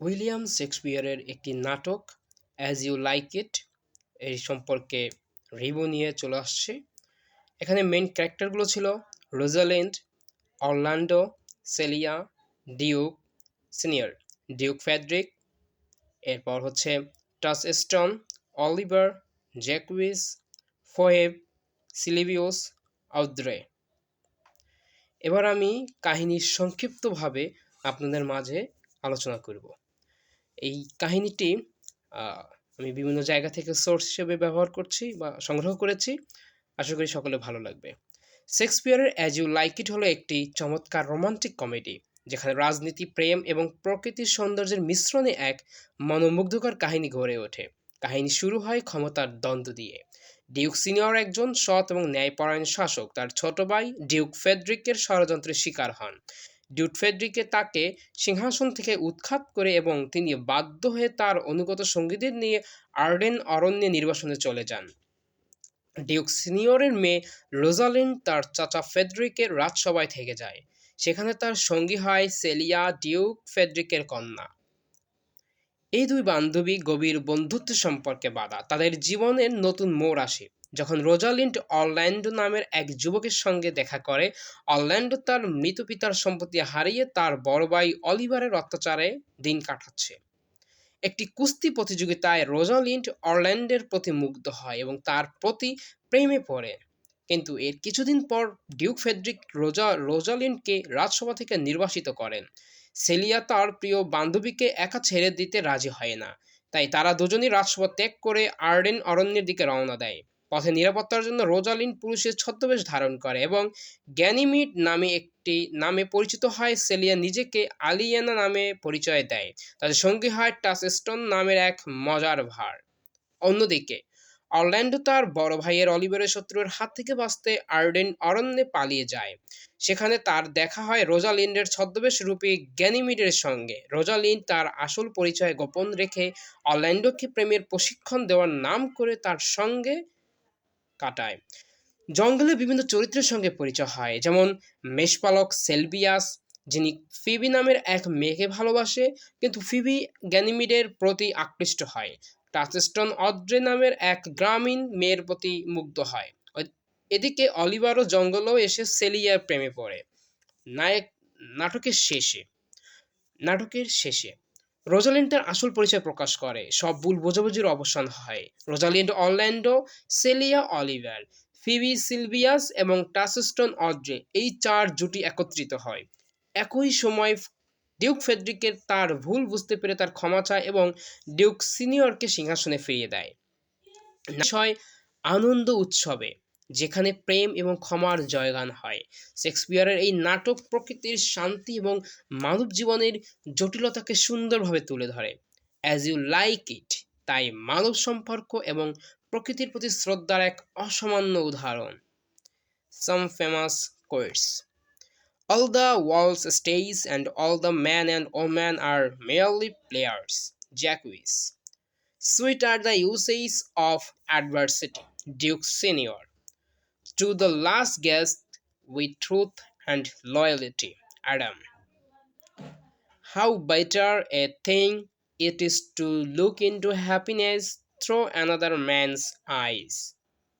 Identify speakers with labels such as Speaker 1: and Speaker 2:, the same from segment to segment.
Speaker 1: William শেক্সপিয়ারের একটি নাটক as you like it এই সম্পর্কে রিভিউ নিয়ে চলে আসছে। এখানে মেন ক্যারেক্টারগুলো ছিল Rosalind, Orlando, Celia, Duke Senior, Duke Frederick. এরপর হচ্ছে টাস স্টন, অলিভার জ্যাকুইস ফোয়েব, সিলিভিওস, আউদ্রে। এবার আমি কাহিনীর সংক্ষিপ্তভাবে আপনাদের মাঝে আলোচনা করব। এই কাহিনীটি আমি বিভিন্ন জায়গা থেকে সোর্স হিসেবে ব্যবহার করছি বা সংগ্রহ করেছি। আশা করি সকলে ভালো লাগবে। শেক্সপিয়ারের অ্যাজ ইউ লাইক ইট হলো একটি চমৎকার রোমান্টিক কমেডি যেখানে রাজনীতি, প্রেম এবং প্রকৃতির সৌন্দর্যের মিশ্রণে এক মনোমুগ্ধকর কাহিনী গড়ে ওঠে। কাহিনী শুরু হয় ক্ষমতার দ্বন্দ্ব দিয়ে। ডিউক সিনিয়র একজন সৎ এবং ন্যায়পরায়ণ শাসক, তার ছোট ভাই ডিউক ফেডরিকের ষড়যন্ত্রের শিকার হন। ডিউক ফেডরিকে তাকে সিংহাসন থেকে উৎখাত করে এবং তিনি বাধ্য হয়ে তার অনুগত সঙ্গীদের নিয়ে আর্ডেন অরণ্যে নির্বাসনে চলে যান। ডিউক সিনিয়রের মেয়ে রোজালিন তার চাচা ফেডরিকের রাজসভায় থেকে যায়। সেখানে তার সঙ্গী হয় সেলিয়া ডিউক ফেডরিকের কন্যা। এই দুই বান্ধবী গভীর বন্ধুত্ব সম্পর্কে বাধা। তাদের জীবনের নতুন মোড় আসে। যখন রোজালিন্ড অরল্যান্ডো নামের এক যুবকের সঙ্গে দেখা করে, অরল্যান্ডো তার মৃত পিতার সম্পত্তি হারিয়ে তার বড় ভাই অলিভারের অত্যাচারে দিন কাটাচ্ছে। একটি কুস্তি প্রতিযোগিতায় রোজালিন্ড অরল্যান্ডের প্রতি মুগ্ধ হয় এবং তার প্রতি প্রেমে পড়ে। কিন্তু এর কিছুদিন পর ডিউক ফেডরিক রোজা রোজালিন্ডকে রাজসভা থেকে নির্বাসিত করেন। সেলিয়া তার প্রিয় বান্ধবীকে একা ছেড়ে দিতে রাজি হয় না। তাই তারা দুজনই রাজসভা ত্যাগ করে আর্ডেন অরণ্যের দিকে রওনা দেয়। পথে নিরাপত্তার জন্য রোজালিন পুরুষের ছদ্মবেশ ধারণ করে এবং গ্যানিমিড নামে একটি নামে পরিচিত হয়, সেলিয়া নিজেকে আলিয়ানা নামে পরিচয় দেয়। তাদের সঙ্গী হয় টাসস্টন নামের এক মজার ভার। অন্যদিকে, অরল্যান্ডো তার বড় ভাইয়ের অলিভারের শত্রুর হাত থেকে বাঁচতে আর্ডেন অরণ্যে পালিয়ে যায়। সেখানে তার দেখা হয় রোজালিন্ডের ছদ্মবেশ রূপী গ্যানিমিডের সঙ্গে। রোজালিন্ড তার আসল পরিচয় গোপন রেখে অরল্যান্ডোকে প্রেমের প্রশিক্ষণ দেওয়ার নাম করে তার সঙ্গে কাটায়। জঙ্গলে বিভিন্ন চরিত্রের সঙ্গে পরিচয় হয়, যেমন মেষপালক সেলবিয়াস, যিনি ফিবি নামের এক মেয়েকে ভালোবাসে, কিন্তু ফিবি গ্যানিমিডের প্রতি আকৃষ্ট হয়। টাচস্টন অদ্রে নামের এক গ্রামীণ মেয়ের প্রতি মুগ্ধ হয়। এদিকে অলিভারও জঙ্গলেও এসে সেলিয়ার প্রেমে পড়ে। নায়ক, নাটকের শেষে নাটকের শেষে। রোজালিন্ড তার আসল পরিচয় প্রকাশ করে। সব ভুল বোঝাবুঝির অবসান হয়। Rosalind Orlando, Celia Oliver, Phoebe Silvius এবং টাসস্টন অদ্রে এই চার জুটি একত্রিত হয়। একই সময় ডিউক ফেডরিকের তার ভুল বুঝতে পেরে তার ক্ষমা চায় এবং ডিউক সিনিয়রকে সিংহাসনে ফিরিয়ে দেয়। বিষয় আনন্দ উৎসবে। যেখানে প্রেম এবং ক্ষমার জয়গান হয় শেক্সপিয়ারের এই নাটক প্রকৃতির শান্তি এবং মানব জীবনের জটিলতাকে সুন্দরভাবে তুলে ধরে অ্যাজ ইউ লাইক ইট তাই মানব সম্পর্ক এবং প্রকৃতির প্রতি শ্রদ্ধার এক অসামান্য উদাহরণ some famous quotes All the world's stage and all the men and women are merely players. Jacques. Sweet are the usages of adversity. Duke Senior. To the last guest with truth and loyalty. Adam. How better a thing it is to look into happiness through another man's eyes.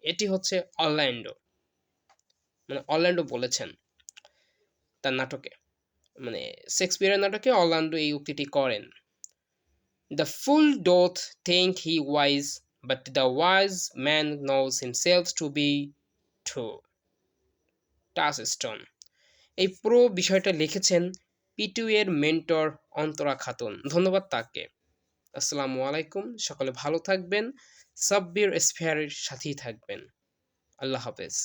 Speaker 1: এটি হচ্ছে Orlando মানে Orlando বলেছেন তার নাটকে মানে শেক্সপিয়ারের নাটকে Orlando এই উক্তিটি করেন the fool doth think he wise but the wise man knows himself to be true stone এই পুরো বিষয়টা লিখেছেন পিটু এর মেন্টর অন্তরা খাতুন। ধন্যবাদ তাকে। আসসালামু আলাইকুম। সকলে ভালো থাকবেন। সাব্বির স্পেয়ারের সাথেই থাকবেন। আল্লাহ হাফেজ।